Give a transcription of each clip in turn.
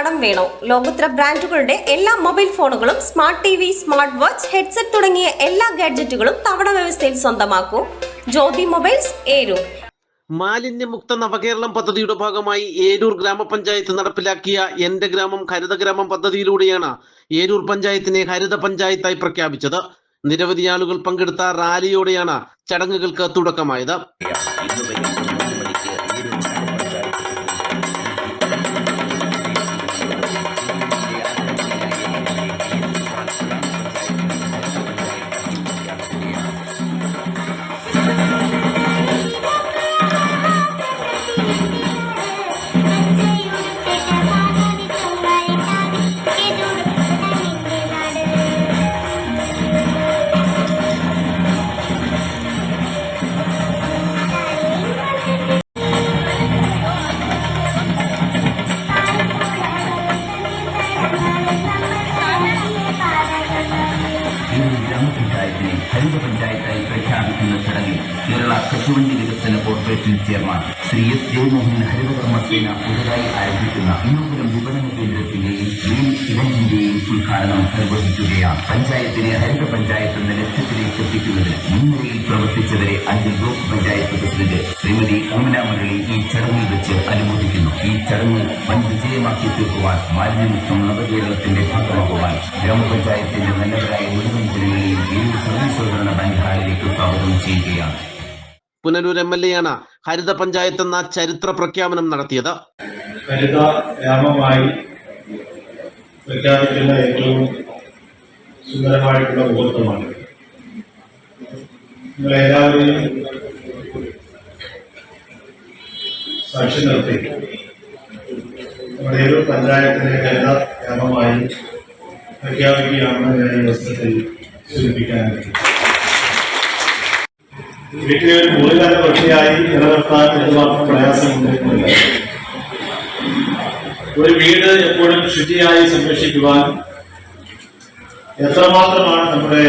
കടം വേണോ? ലോകോത്തര ബ്രാൻഡുകളുടെ എല്ലാ മൊബൈൽ ഫോണുകളും smart T V smart watch headset തുടങ്ങിയ എല്ലാ ഗാഡ്ജറ്റുകളും തവണ വ്യവസ്ഥയിൽ സ്വന്തമാക്കൂ. ജ്യോതി മൊബൈൽസ് ഏരൂർ. മാലിന്യമുക്ത നവകേരളം പദ്ധതിയുടെ ഭാഗമായി ഏരൂർ ഗ്രാമപഞ്ചായത്ത് നടപ്പിലാക്കിയ എന്റെ ഗ്രാമം ഹരിത ഗ്രാമം പദ്ധതിയിലൂടെയാണ് ഏരൂർ പഞ്ചായത്തിനെ ഹരിത പഞ്ചായത്തായി പ്രഖ്യാപിച്ചത്. നിരവധി ആളുകൾ പങ്കെടുത്ത റാലിയോടെയാണ് ചടങ്ങുകൾക്ക് തുടക്കമായത്. ഗ്രാമപഞ്ചായത്തിനെ ഹരിത പഞ്ചായത്തായി പ്രഖ്യാപിക്കുന്ന ചടങ്ങിൽ കേരള കശുവണ്ടി വികസന corporation chairman Shri S Jayamohan ഹരിതകർമ്മസേന പുതുതായി ആരംഭിക്കുന്ന ഇന്നോപുരം വിപണന കേന്ദ്രത്തിന്റെയും ഗ്രീൻ ഇവന്റിന്റെയും ഉദ്ഘാടനം നിർവഹിക്കുകയാണ്. പഞ്ചായത്തിനെ ഹരിത പഞ്ചായത്ത് എന്ന ലക്ഷ്യത്തിലേക്ക് എത്തിക്കുന്നതിന് മുൻനിരയിൽ പ്രവർത്തിച്ചവരെ അഞ്ച് ബ്ലോക്ക് പഞ്ചായത്ത് പ്രസിഡന്റ് ശ്രീമതി ഓമന മുരളി ഈ ചടങ്ങിൽ വെച്ച് അനുമോദിക്കുന്നു. ഈ ചടങ്ങ് വൻ വിജയമാക്കി തീർക്കുവാൻ മാലിന്യമുക്തം നവകേരളത്തിന്റെ ഭാഗമാകുവാൻ ഗ്രാമപഞ്ചായത്തിന്റെ നല്ലവരായ മുഴുവൻ ജനങ്ങളെയും ഏഴ് സർവീസ് സഹകരണ ബാങ്ക് ഹാളിലേക്ക് സ്വാഗതം ചെയ്യുകയാണ്. പുനലൂർ എം എൽ എ ആണ് ഹരിത പഞ്ചായത്ത് എന്ന ചരിത്ര പ്രഖ്യാപനം നടത്തിയത്. ഹരിത ഗ്രാമമായി പ്രഖ്യാപിക്കുന്ന ഏറ്റവും സുന്ദരമായിട്ടുള്ള മുഹൂർത്തമാണ്. നിങ്ങളെല്ലാവരെയും സാക്ഷി നിർത്തി. നമ്മുടെ ഏതൊരു പഞ്ചായത്തിനെ ഹരിത ഗ്രാമമായി പ്രഖ്യാപിക്കുകയാണെന്ന് ഞാൻ ഈ അവസരത്തിൽ സൂചിപ്പിക്കാനായി വീട്ടിലെ ഒരു മുറികാല വൃത്തിയായി നിലനിർത്താൻ എന്തുമാത്രം പ്രയാസമുണ്ട്. ഒരു വീട് എപ്പോഴും ശുചിയായി സംരക്ഷിക്കുവാൻ എത്രമാത്രമാണ് നമ്മുടെ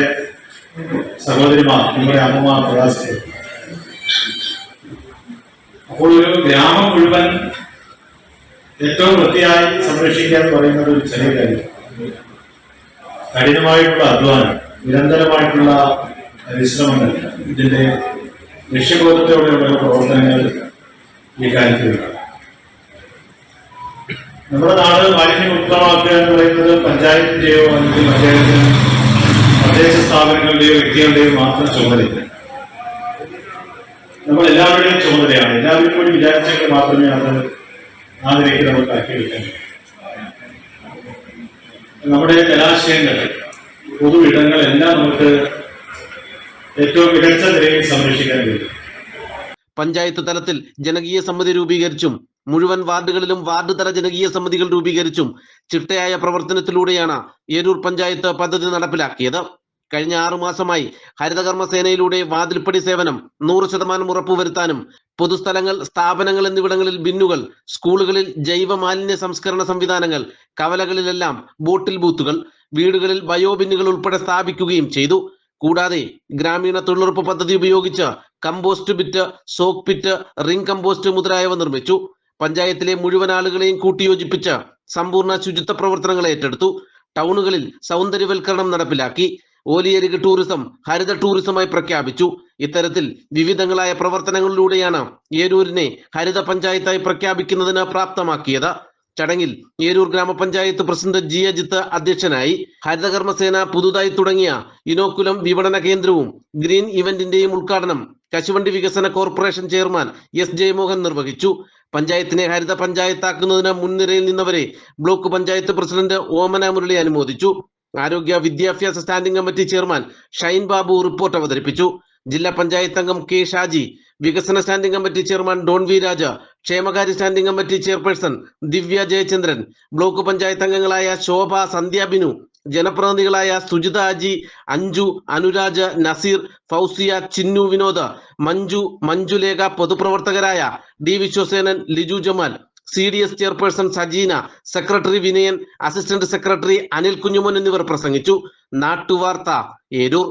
സഹോദരിമാർ നമ്മുടെ അമ്മമാർ പ്രയാസപ്പെടുന്നത് അപ്പോൾ ഒരു ഗ്രാമം മുഴുവൻ ഏറ്റവും വൃത്തിയായി സംരക്ഷിക്കാൻ പറയുന്നത് ഒരു ചെറിയ കാര്യം. കഠിനമായിട്ടുള്ള അധ്വാനം നിരന്തരമായിട്ടുള്ള പരിശ്രമങ്ങൾ ഇതിന്റെ ലക്ഷ്യബോധത്തോടെയുള്ള പ്രവർത്തനങ്ങൾ ഈ കാര്യത്തിലുണ്ട് നമ്മുടെ നാട് മാലിന്യമുക്തമാക്കുക എന്ന് പറയുന്നത് പഞ്ചായത്തിന്റെയോ അല്ലെങ്കിൽ പഞ്ചായത്ത് തദ്ദേശ സ്ഥാപനങ്ങളുടെയോ വ്യക്തികളുടെയോ മാത്രം ചുമതലയില്ല. നമ്മൾ എല്ലാവരുടെയും ചുമതലയാണ്. എല്ലാവരും കൂടി വിചാരിച്ചെങ്കിൽ മാത്രമേ അത് ആ നിലയ്ക്ക് നമുക്ക് ആക്കിയെടുക്കാൻ നമ്മുടെ ജലാശയങ്ങൾ പൊതു ഇടങ്ങളെല്ലാം നമുക്ക് ഏറ്റവും മികച്ച നിലയിൽ സംരക്ഷിക്കാൻ കഴിയും. പഞ്ചായത്ത് തലത്തിൽ ജനകീയ സമിതി രൂപീകരിച്ചും മുഴുവൻ വാർഡുകളിലും വാർഡ് തല ജനകീയ സമിതികൾ രൂപീകരിച്ചും ചിട്ടയായ പ്രവർത്തനത്തിലൂടെയാണ് ഏരൂർ പഞ്ചായത്ത് പദ്ധതി നടപ്പിലാക്കിയത്. കഴിഞ്ഞ ആറു മാസമായി ഹരിതകർമ്മ സേനയിലൂടെ വാതിൽപ്പടി സേവനം നൂറ് ശതമാനം ഉറപ്പുവരുത്താനും പൊതുസ്ഥലങ്ങൾ സ്ഥാപനങ്ങൾ എന്നിവിടങ്ങളിൽ ബിന്നുകൾ സ്കൂളുകളിൽ ജൈവ മാലിന്യ സംസ്കരണ സംവിധാനങ്ങൾ കവലകളിലെല്ലാം ബോട്ടിൽ ബൂത്തുകൾ വീടുകളിൽ ബയോ ബിന്നുകൾ ഉൾപ്പെടെ സ്ഥാപിക്കുകയും ചെയ്തു. കൂടാതെ ഗ്രാമീണ തൊഴിലുറപ്പ് പദ്ധതി ഉപയോഗിച്ച് compost pit soak pit ring compost മുതലായവ നിർമ്മിച്ചു. പഞ്ചായത്തിലെ മുഴുവൻ ആളുകളെയും കൂട്ടിയോജിപ്പിച്ച് സമ്പൂർണ ശുചിത്വ പ്രവർത്തനങ്ങൾ ഏറ്റെടുത്തു. ടൗണുകളിൽ സൗന്ദര്യവൽക്കരണം നടപ്പിലാക്കി. ഓലിയരിക് ടൂറിസം ഹരിത ടൂറിസമായി പ്രഖ്യാപിച്ചു. ഇത്തരത്തിൽ വിവിധങ്ങളായ പ്രവർത്തനങ്ങളിലൂടെയാണ് ഏരൂരിനെ ഹരിത പഞ്ചായത്തായി പ്രഖ്യാപിക്കുന്നതിന് പ്രാപ്തമാക്കിയത്. ചടങ്ങിൽ ഏരൂർ ഗ്രാമപഞ്ചായത്ത് പ്രസിഡന്റ് ജി അജിത്ത് അധ്യക്ഷനായി ഹരിതകർമ്മസേന പുതുതായി തുടങ്ങിയ ഇനോക്കുലം വിപണന കേന്ദ്രവും ഗ്രീൻ ഇവന്റിന്റെയും ഉദ്ഘാടനം കശുവണ്ടി വികസന കോർപ്പറേഷൻ ചെയർമാൻ എസ് ജയമോഹൻ നിർവഹിച്ചു. പഞ്ചായത്തിനെ ഹരിത പഞ്ചായത്താക്കുന്നതിന് മുൻനിരയിൽ നിന്നവരെ ബ്ലോക്ക് പഞ്ചായത്ത് പ്രസിഡന്റ് ഓമന മുരളി അനുമോദിച്ചു. ആരോഗ്യ വിദ്യാഭ്യാസ standing committee chairman Shine Babu report അവതരിപ്പിച്ചു. ജില്ലാ പഞ്ചായത്ത് അംഗം കെ ഷാജി വികസന standing committee chairman Don V Raja ക്ഷേമകാര്യ standing committee chairperson Divya Jayachandran block panchayat അംഗങ്ങളായ ശോഭ സന്ധ്യ ബിനു ജനപ്രതിനിധികളായ Sujitha Aji Anju Anuraj Nazeer Fousiya Chinnu Vinod Manju Manjulekha പൊതുപ്രവർത്തകരായ D Vishwasenan Liju Jamal C D S chairperson Sajeena secretary Vinayan assistant secretary Anil Kunjumon എന്നിവർ പ്രസംഗിച്ചു. നാട്ടുവാർത്ത ഏരൂർ.